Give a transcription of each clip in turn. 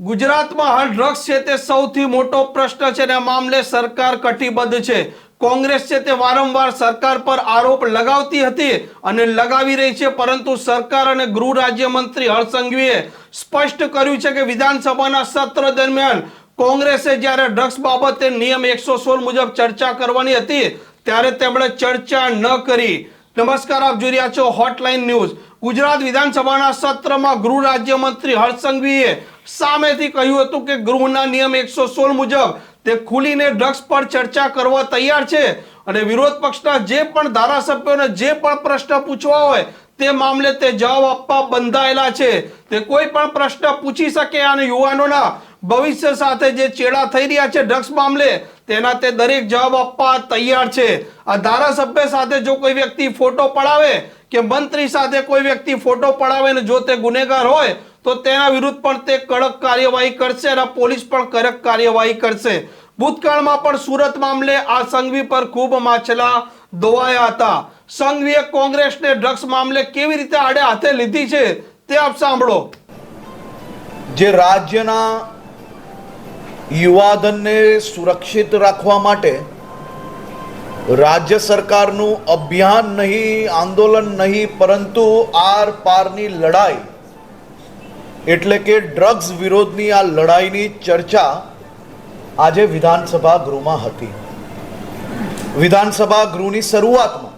ગુજરાતમાં હાલ ડ્રગ્સ છે તે સૌથી મોટો પ્રશ્ન છે અને આ મામલે સરકાર કટિબદ્ધ છે. કોંગ્રેસ છે તે વારંવાર સરકાર પર આરોપ લગાવતી હતી અને લગાવી રહી છે, પરંતુ સરકાર અને ગૃહ રાજ્યમંત્રી હર્ષ સંઘવીએ સ્પષ્ટ કર્યું છે કે વિધાનસભાના સત્ર દરમિયાન કોંગ્રેસે જ્યારે ડ્રગ્સ બાબતે નિયમ એકસો સોળ મુજબ ચર્ચા કરવાની હતી, ત્યારે તેમણે ચર્ચા ન કરી. નમસ્કાર, આપ જોઈ રહ્યા છો હોટલાઇન ન્યૂઝ ગુજરાત વિધાનસભાના સત્રમાં ગૃહ રાજ્યમંત્રી હર્ષ સંઘવીએ સામેથી કહ્યું હતું કે ગૃહના નિયમ એકસો સોળ મુજબ તે ખુલીને ડ્રગ્સ પર ચર્ચા કરવા તૈયાર છે અને વિરોધ પક્ષના જે પણ ધારાસભ્યોને જે પણ પ્રશ્ન પૂછવા હોય તે મામલે તે જવાબ આપવા બંધાયેલા છે. તે કોઈ પણ પ્રશ્ન પૂછી શકે અને યુવાનોના ભવિષ્ય સાથે જે ચેડા થઈ રહ્યા છે ડ્રગ્સ મામલે તેના તે દરેક જવાબ આપવા તૈયાર છે. આ ધારાસભ્ય સાથે જો કોઈ વ્યક્તિ ફોટો પડાવે કે મંત્રી સાથે કોઈ વ્યક્તિ ફોટો પડાવે ને જો તે ગુનેગાર હોય, તો તેના વિરુદ્ધ પણ તે કડક કાર્યવાહી કરશે અને પોલીસ પણ કડક કાર્યવાહી કરશે. ભૂતકાળમાં પણ સુરત મામલે આ સંઘવી પર ખૂબ માછલા ધોવાયા હતા. સંઘવીએ કોંગ્રેસને ડ્રગ્સ મામલે કેવી રીતે આડે હાથે લીધી છે તે આપ સાંભળો. જે રાજ્યના યુવાધનને સુરક્ષિત રાખવા માટે રાજ્ય સરકારનું અભિયાન નહીં, આંદોલન નહીં, પરંતુ આર પારની લડાઈ. એટલે કે ડ્રગ્સ વિરોધની આ લડાઈની ચર્ચા આજે વિધાનસભા ગૃહમાં હતી. વિધાનસભા ગૃહની શરૂઆતમાં.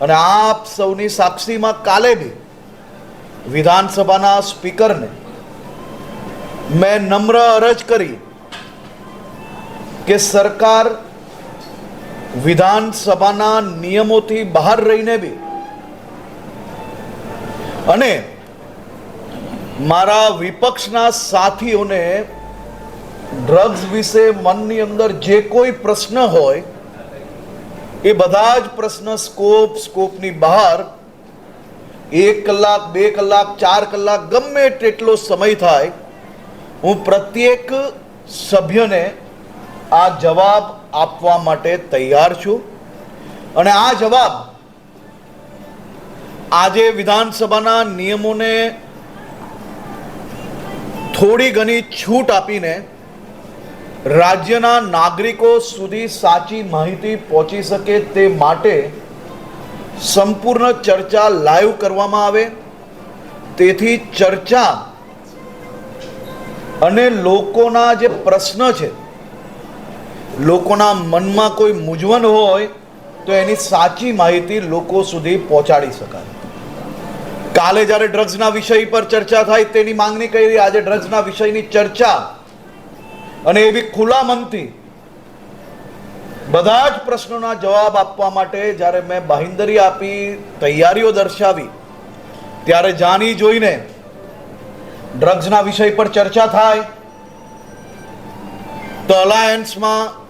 અને આપ સૌની સાક્ષીમાં કાલે બી વિધાનસભાના સ્પીકરને મેં નમ્ર અરજ કરી કે સરકાર વિધાનસભાના નિયમોથી બહાર રહીને બી. અને મારા વિપક્ષના સાથીઓને ડ્રગ્સ વિશે મનની અંદર જે કોઈ પ્રશ્ન હોય, એ બધા જ પ્રશ્ન સ્કોપ, સ્કોપની બહાર એક કલાક, બે કલાક, ચાર કલાક ગમે તેટલો સમય થાય, હું પ્રત્યેક સભ્યને આ જવાબ આપવા માટે તૈયાર છું. અને આ જવાબ આજે વિધાનસભાના નિયમોને થોડી ઘણી છૂટ આપીને રાજ્યના નાગરિકો સુધી સાચી માહિતી પહોંચી શકે તે માટે સંપૂર્ણ ચર્ચા લાઈવ કરવામાં આવે. તેથી ચર્ચા અને લોકોના જે પ્રશ્ન છે લોકોના મનમાં કોઈ મૂંઝવણ હોય તો એની સાચી માહિતી લોકો સુધી પહોંચાડી શકાય. કાલે જ્યારે ડ્રગ્સના વિષય પર ચર્ચા થાય તેની માંગણી કરી, આજે ડ્રગ્સના વિષયની ચર્ચા અને એવી ખુલ્લા મનથી બધા જ પ્રશ્નોના જવાબ આપવા માટે જ્યારે મેં બાહિંદરી આપી, તૈયારીઓ દર્શાવી, ત્યારે જાણી જોઈને ડ્રગ્સના વિષય પર ચર્ચા થાય, તો અલાયન્સમાં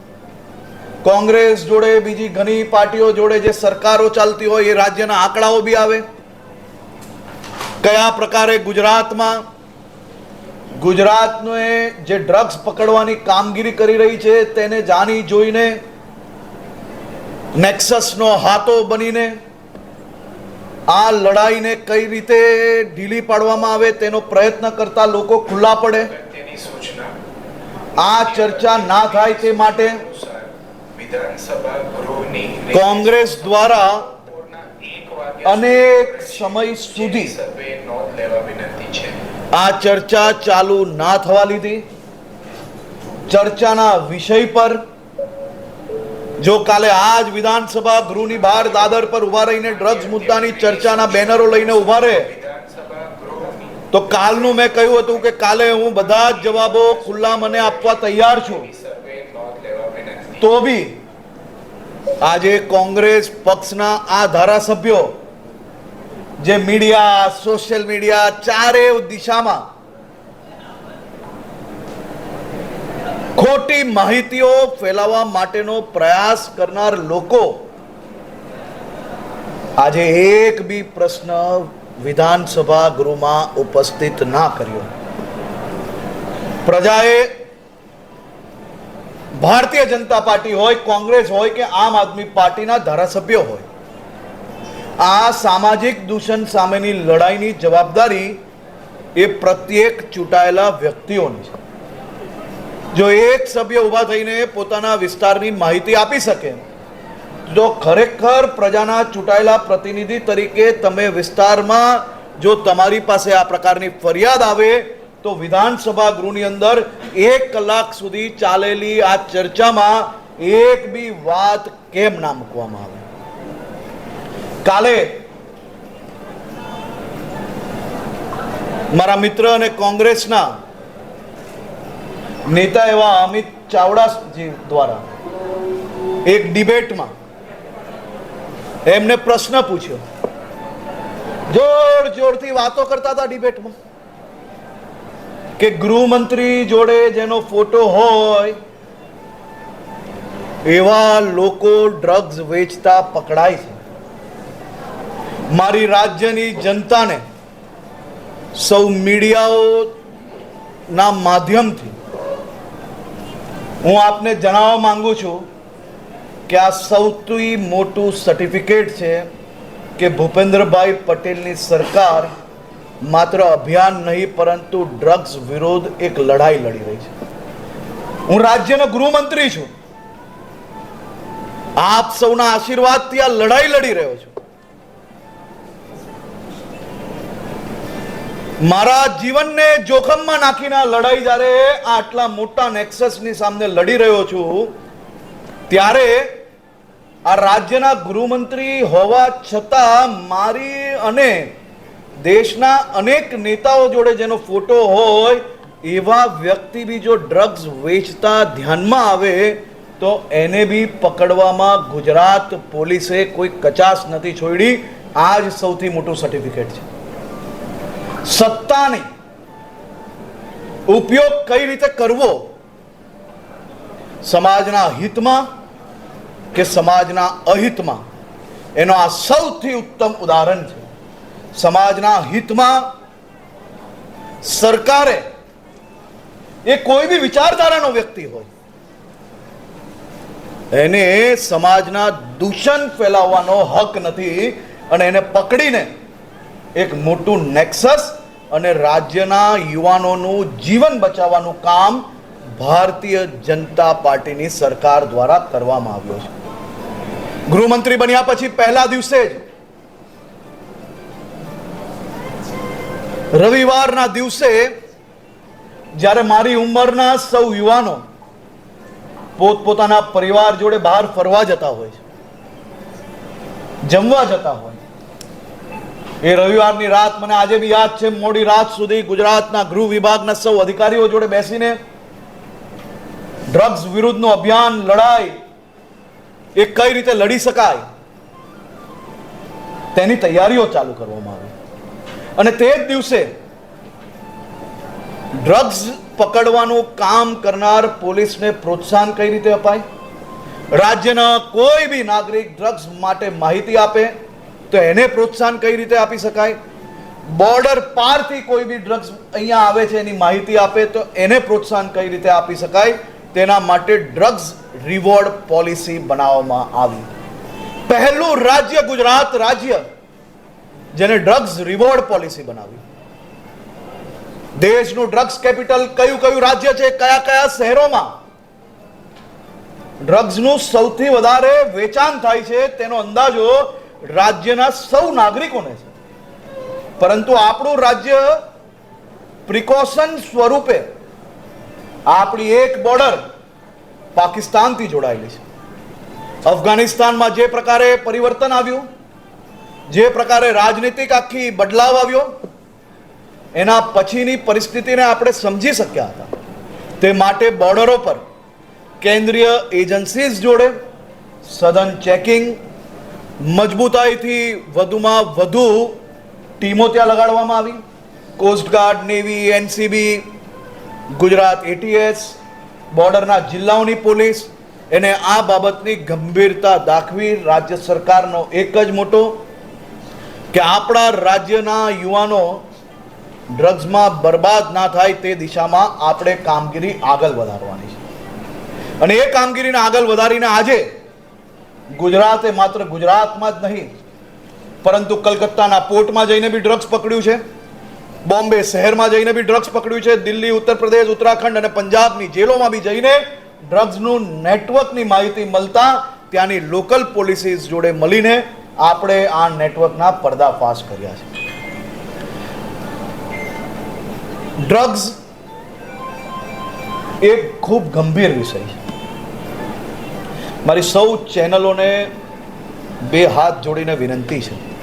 કોંગ્રેસ જોડે બીજી ઘણી પાર્ટીઓ જોડે જે સરકારો ચાલતી હોય એ રાજ્યના આંકડાઓ બી આવે. કયા પ્રકારે ગુજરાતમાં ગુજરાતને જે ડ્રગ્સ પકડવાની કામગીરી કરી રહી છે તેને જાણી જોઈને નેક્સસનો હાથો બનીને આ લડાઈને કઈ રીતે ઢીલી પાડવામાં આવે તેનો પ્રયત્ન કરતા લોકો ખુલ્લા પડે. આ ચર્ચા ના થાય તે માટે કોંગ્રેસ દ્વારા અનેક સમય સુધી આ ચર્ચા ચાલુ ના થવા લીધી ચર્ચાના વિષય પર જો કાલે આજ વિધાનસભા ગૃહની બહાર દાદર પર ઊભા રહીને ડ્રગ્સ મુદ્દાની ચર્ચાના બેનરો લઈને ઊભા રહે તો કાલનું મેં કહ્યું હતું કે કાલે હું બધા જ જવાબો ખુલ્લા મને આપવા તૈયાર છું. તો બી આજે કોંગ્રેસ પક્ષના આ ધારાસભ્યો જે મીડિયા, સોશિયલ મીડિયા ચારે દિશામાં ખોટી માહિતીઓ ફેલાવવા માટેનો પ્રયાસ કરનાર લોકો આજે એક બી પ્રશ્ન વિધાનસભા ગૃહમાં ઉપસ્થિત ના કર્યો. પ્રજાએ ભારતીય જનતા પાર્ટી હોય, કોંગ્રેસ હોય કે આમ આદમી પાર્ટીના ધારાસભ્યો હોય. આ સામાજિક દૂષણ સામેની લડાઈની જવાબદારી એ પ્રત્યેક ચૂંટાયેલા વ્યક્તિઓની છે. જો એક સભ્ય ઊભા થઈને પોતાના વિસ્તારની માહિતી આપી શકે, તો ખરેખર પ્રજાના ચૂંટાયેલા પ્રતિનિધિ તરીકે તમે વિસ્તારમાં જો તમારી પાસે આ પ્રકારની ફરિયાદ આવે, તો વિધાનસભા ગૃહની અંદર એક કલાક સુધી ચાલેલી આ ચર્ચામાં એક બી વાત કેમ ના મૂકવામાં આવે? કાલે મારા મિત્ર અને કોંગ્રેસના નેતા એવા અમિત ચાવડાજી દ્વારા એક ડિબેટમાં એમને પ્રશ્ન પૂછ્યો. જોર જોરથી વાતો કરતા હતા ડિબેટમાં. કે ગૃહમંત્રી જોડે જેનો ફોટો હોય, એવા લોકો ડ્રગ્સ વેચતા પકડાય છે. મારી રાજ્યની જનતાને, સૌ મીડિયાઓના માધ્યમથી, હું આપને જણાવવા માંગુ છું કે આ સૌથી મોટું સર્ટિફિકેટ છે કે ભૂપેન્દ્રભાઈ પટેલની સરકાર માત્ર અભિયાન નહીં, પરંતુ ડ્રગ્સ વિરોધ એક લડાઈ લડી રહી છે. હું રાજ્યનો ગૃહમંત્રી છું. આપ સૌના આશીર્વાદથી આ લડાઈ લડી રહ્યો છું. મારા જીવનને જોખમમાં નાખીને લડાઈ જ્યારે આટલા મોટા નેક્સસની સામે લડી રહ્યો છું, ત્યારે આ રાજ્યના ગૃહમંત્રી હોવા છતાં મારી અને દેશના અનેક નેતાઓ જોડે જેનો ફોટો હોય, એવા વ્યક્તિ બી જો ડ્રગ્સ વેચતા ધ્યાનમાં આવે, તો એને બી પકડવામાં ગુજરાત પોલીસે કોઈ કચાશ નથી છોડી. આ જ સૌથી મોટું સર્ટિફિકેટ છે. સત્તાની ઉપયોગ કઈ રીતે કરવો? સમાજના હિતમાં કે સમાજના અહિતમાં? એનો આ સૌથી ઉત્તમ ઉદાહરણ છે. સમાજના હિતમાં સરકારે એ કોઈ બી વિચારધારાનો વ્યક્તિ હોય, એને સમાજના દૂષણ ફેલાવવાનો હક નથી અને એને પકડીને એક મોટું નેક્સસ અને રાજ્યના યુવાનોનું જીવન બચાવવાનું કામ ભારતીય જનતા પાર્ટીની સરકાર દ્વારા કરવામાં આવ્યો છે. ગૃહમંત્રી બન્યા પછી પહેલા દિવસે જ રવિવારના દિવસે જ્યારે મારી ઉંમરના સૌ યુવાનો પોતપોતાના પરિવાર જોડે બહાર ફરવા જતા હોય છે, જમવા જતા હોય એ રવિવારની રાત મને આજે બી યાદ છે, મોડી રાત સુધી ગુજરાતના ગૃહ વિભાગના સૌ અધિકારીઓ જોડે બેસીને ડ્રગ્સ વિરુદ્ધનું અભિયાન લડાઈ એ કઈ રીતે લડી શકાય, તેની તૈયારીઓ ચાલુ કરવામાં આવી. અને તે જ દિવસે ડ્રગ્સ પકડવાનું કામ કરનાર પોલીસને પ્રોત્સાહન કઈ રીતે અપાય? રાજ્યના કોઈ બી નાગરિક ડ્રગ્સ માટે માહિતી આપે તો એને પ્રોત્સાહન કઈ રીતે આપી શકાય? બોર્ડર પારથી કોઈ બી ડ્રગ્સ અહીંયા આવે છે એની માહિતી આપે તો એને પ્રોત્સાહન કઈ રીતે આપી શકાય? તેના માટે ડ્રગ્સ રિવોર્ડ પોલિસી બનાવવામાં આવી. પહેલું રાજ્ય ગુજરાત રાજ્ય જેને ડ્રગ્સ રિવોર્ડ પોલિસી બનાવી. દેશનું ડ્રગ્સ કેપિટલ કયું કયું રાજ્ય છે, કયા કયા શહેરોમાં? ડ્રગ્સનું સૌથી વધારે વેચાણ થાય છે, તેનો અંદાજો રાજ્યના સૌ નાગરિકોને છે. પરંતુ આપણું રાજ્ય પ્રિકોશન સ્વરૂપે આપણી એક બોર્ડર પાકિસ્તાનથી જોડાયેલી છે. અફઘાનિસ્તાનમાં જે પ્રકારે પરિવર્તન આવ્યું જે પ્રકારે રાજનીતિક આખી બદલાવ આવ્યો, એના પછીની પરિસ્થિતિને આપણે સમજી શક્યા હતા. તે માટે બોર્ડરો પર કેન્દ્રીય એજન્સીઝ જોડે સઘન ચેકિંગ, મજબૂતાઈથી વધુમાં વધુ ટીમો ત્યાં લગાડવામાં આવી. Coastguard navy, NCB, Gujarat ATS, બોર્ડરના જિલ્લાઓની પોલીસ, એને આ બાબતની ગંભીરતા દાખવી રાજ્ય સરકારનો એક જ મોટો કે આપણા રાજ્યના યુવાનો ડ્રગ્સમાં બરબાદ ના થાય તે દિશામાં આપણે કામગીરી આગળ વધારવાની છે. અને એ કામગીરીને આગળ વધારીને આજે ગુજરાતે માત્ર ગુજરાતમાં જ નહીં, પરંતુ કલકત્તાના પોર્ટમાં જઈને બી ડ્રગ્સ પકડ્યું છે, બોમ્બે શહેરમાં જઈને બી ડ્રગ્સ પકડ્યું છે, દિલ્હી, ઉત્તર પ્રદેશ, ઉત્તરાખંડ અને પંજાબની જેલોમાં બી જઈને ડ્રગ્સનું નેટવર્કની માહિતી મળતા ત્યાંની લોકલ પોલીસીસ જોડે મળીને આપણે આ નેટવર્કના પર્દાફાશ કર્યા છે. ડ્રગ્સ એક ખૂબ ગંભીર વિષય છે. મારી સૌ ચેનલોને બે હાથ જોડીને વિનંતી છે.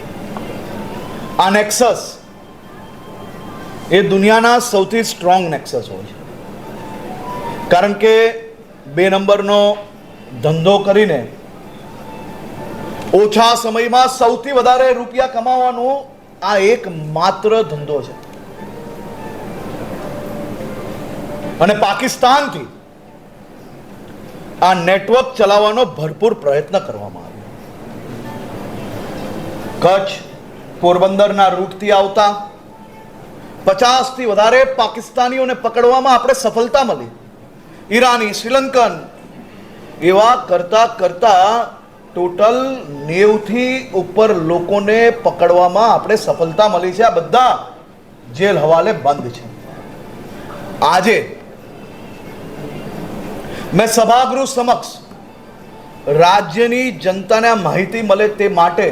આ નેક્સસ એ દુનિયાના સૌથી સ્ટ્રોંગ નેક્સસ હોય છે. કારણ કે બે નંબરનો ધંધો કરીને ઓછા સમયમાં સૌથી વધારે રૂપિયા કમાવાનો આ એક માત્ર ધંધો છે. અને પાકિસ્તાનથી આ નેટવર્ક ચલાવવાનો ભરપૂર પ્રયત્ન કરવામાં આવ્યો. કચ્છ પોરબંદરના રૂટથી આવતા પચાસથી વધારે પાકિસ્તાનીઓને પકડવામાં આપણે સફળતા મળી. ઈરાની, શ્રીલંકન એવા કરતા કરતા ટોટલ નેવથી ઉપર લોકોને પકડવામાં આપણે સફળતા મળી છે. આ બધા જેલ હવાલે બંધ છે. આજે મેં સભાગૃહ સમક્ષ રાજ્યની જનતાને માહિતી મળે તે માટે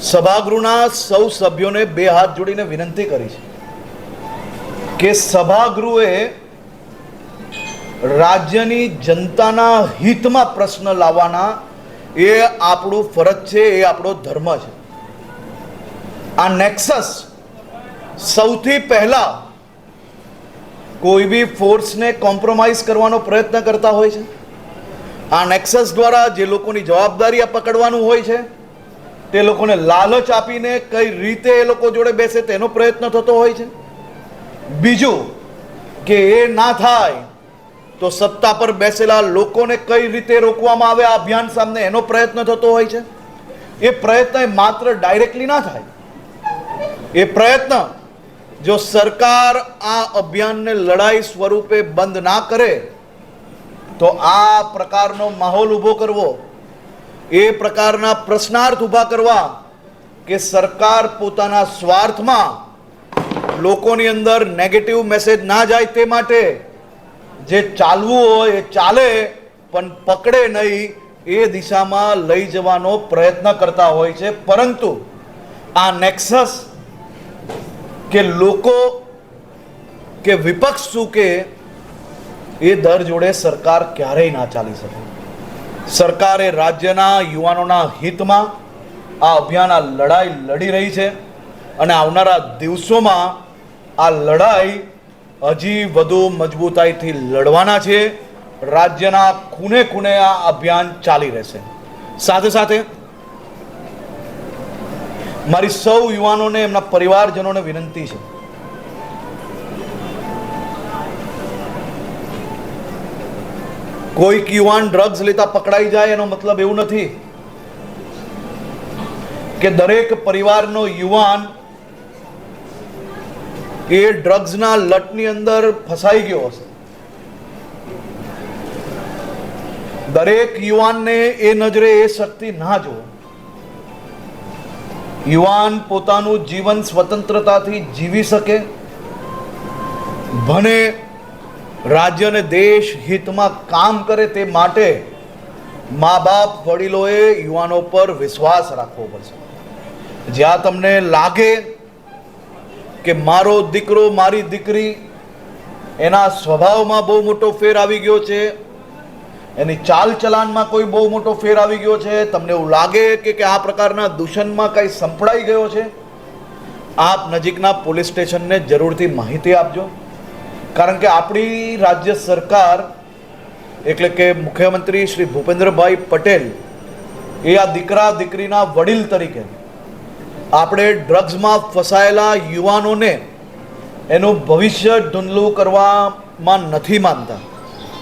સભાગૃહના સૌ સભ્યોને બે હાથ જોડીને વિનંતી કરી છે કે સભાગૃહે રાજ્યની જનતાના હિતમાં પ્રશ્ન લાવવાના એ આપણું ફરજ છે, એ આપણો ધર્મ છે. આ નેક્સસ સૌથી પહેલા કોઈ બી ફોર્સને કોમ્પ્રોમાઇઝ કરવાનો પ્રયત્ન કરતા હોય છે. આ નેક્સસ દ્વારા જે લોકોની જવાબદારી પકડવાનું હોય છે, તે લોકોને લાલચ આપીને કઈ રીતે એ લોકો જોડે બેસે તેનો પ્રયત્ન થતો હોય છે. બીજું કે એ ના થાય તો સત્તા પર બેસેલા લોકોને કઈ રીતે રોકવામાં આવે આ અભિયાન સામે એનો પ્રયત્ન થતો હોય છે? એ પ્રયત્ન માત્ર ડાયરેક્ટલી ના થાય. એ પ્રયત્ન જો સરકાર આ અભિયાનને લડાઈ સ્વરૂપે બંધ ના કરે, તો આ પ્રકારનો માહોલ ઊભો કરવો, એ પ્રકારના પ્રશ્નાર્થ ઊભા કરવા કે સરકાર પોતાના સ્વાર્થમાં લોકોની અંદર નેગેટિવ મેસેજ ના જાય તે માટે જે ચાલવું હોય એ ચાલે, પણ પકડે નહીં એ દિશામાં લઈ જવાનો પ્રયત્ન કરતા હોય છે. પરંતુ આ નેક્સસ કે લોકો કે વિપક્ષ શું કે, એ દર જોડે સરકાર ક્યારેય ના ચાલી શકે. સરકારે રાજ્યના યુવાનોના હિતમાં આ અભિયાન આ લડાઈ લડી રહી છે અને આવનારા દિવસોમાં આ લડાઈ હજી વધુ મજબૂતાઈથી લડવાના છે. રાજ્યના ખૂને ખૂને આ અભિયાન ચાલી રહેશે. સાથે સાથે મારી સૌ યુવાનોને, એમના પરિવારજનોને વિનંતી છે. કોઈક યુવાન ડ્રગ્સ લેતા પકડાઈ જાય એનો મતલબ એવું નથી કે દરેક પરિવારનો યુવાન એ ડ્રગ્સના લટની અંદર ફસાઈ ગયો હશે. દરેક યુવાનને એ નજરે એ શક્તિ ના જુઓ. યુવાન પોતાનું જીવન સ્વતંત્રતાથી જીવી શકે. ભણે રાજ્ય અને દેશ હિતમાં કામ કરે તે માટે મા બાપ વડીલોએ યુવાનો પર વિશ્વાસ રાખવો પડશે. જ્યાં તમને લાગે કે મારો દીકરો, મારી દીકરી એના સ્વભાવમાં બહુ મોટો ફેર આવી ગયો છે. એની ચાલ ચલાનમાં કોઈ બહુ મોટો ફેર આવી ગયો છે. તમને એવું લાગે કે કે આ પ્રકારના દૂષણમાં કંઈ સંપડાઈ ગયો છે? આપ નજીકના પોલીસ સ્ટેશનને જરૂરથી માહિતી આપજો. કારણ કે આપણી રાજ્ય સરકાર, એટલે કે મુખ્યમંત્રી શ્રી ભૂપેન્દ્રભાઈ પટેલ એ આ દીકરા, દીકરીના વડીલ તરીકે આપણે ડ્રગ્સમાં ફસાયેલા યુવાનોને એનું ભવિષ્ય ધૂંધલું કરવામાં નથી માનતા.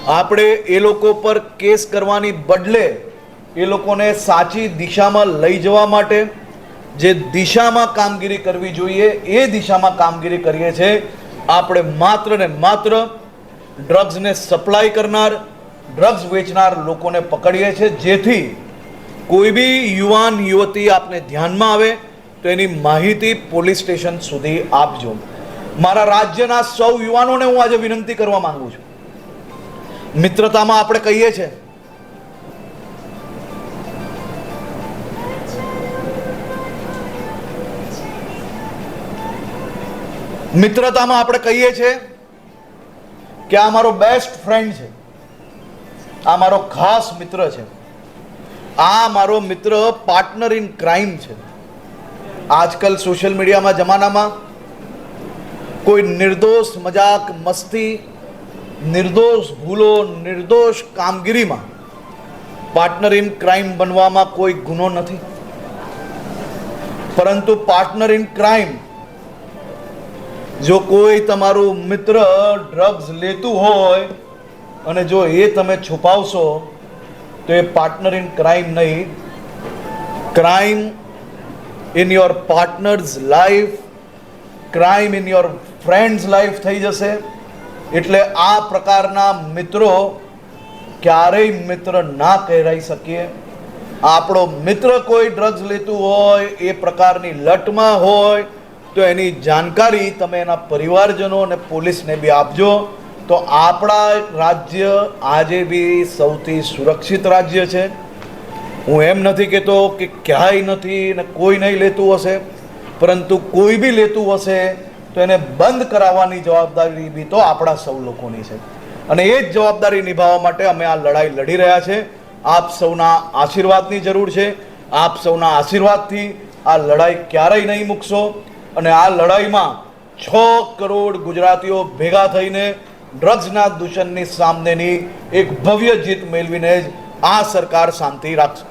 આપણે એ લોકો પર કેસ કરવાની બદલે એ લોકોને સાચી દિશામાં લઈ જવા માટે જે દિશામાં કામગીરી કરવી જોઈએ, એ દિશામાં કામગીરી કરીએ છીએ. આપણે માત્ર ને માત્ર ડ્રગ્સને સપ્લાય કરનાર ડ્રગ્સ વેચનાર લોકોને પકડીએ છીએ. જેથી કોઈ બી યુવાન, યુવતી આપને ધ્યાનમાં આવે તો એની માહિતી પોલીસ સ્ટેશન સુધી આપજો. મારા રાજ્યના સૌ યુવાનોને હું આજે વિનંતી કરવા માંગુ છું. મિત્રતામાં આપણે કહીએ છીએ. મિત્રતામાં આપણે કહીએ છીએ કે આ મારો બેસ્ટ ફ્રેન્ડ છે. આ મારો ખાસ મિત્ર છે. આ મારો મિત્ર પાર્ટનર ઇન ક્રાઇમ છે. આજકાલ સોશિયલ મીડિયામાં જમાનામાં કોઈ નિર્દોષ, મજાક, મસ્તી, નિર્દોષ ભૂલો, નિર્દોષ કામગીરીમાં પાર્ટનર ઇન ક્રાઇમ બનવામાં કોઈ ગુનો નથી. પરંતુ પાર્ટનર ઇન ક્રાઇમ જો કોઈ તમારું મિત્ર ડ્રગ્સ લેતું હોય અને જો એ તમે છુપાવશો, તો એ પાર્ટનર ઇન ક્રાઇમ નહીં. Crime in your partners life crime in your friends life થઈ જશે. એટલે આ પ્રકારના મિત્રો ક્યારેય મિત્ર ના કહેરાઈ શકીએ. આપણો મિત્ર કોઈ ડ્રગ્સ લેતું હોય, એ પ્રકારની લટમાં હોય, તો એની જાણકારી તમે એના પરિવારજનો અને પોલીસને બી આપજો. તો આપણા રાજ્ય આજે બી સૌથી સુરક્ષિત રાજ્ય છે. હું એમ નથી કહેતો કે ક્યાંય નથી ને કોઈ નહીં લેતું હશે, પરંતુ કોઈ બી લેતું હશે, તો એને બંધ કરાવવાની જવાબદારી બી તો આપણા સૌ લોકોની છે. અને એ જ જવાબદારી નિભાવવા માટે અમે આ લડાઈ લડી રહ્યા છે. આપ સૌના આશીર્વાદની જરૂર છે. આપ સૌના આશીર્વાદથી આ લડાઈ ક્યારેય નહીં મૂકશો. અને આ લડાઈમાં છ કરોડ ગુજરાતીઓ ભેગા થઈને ડ્રગ્સના દૂષણની સામેની એક ભવ્ય જીત મેળવીને જ આ સરકાર શાંતિ રાખશે.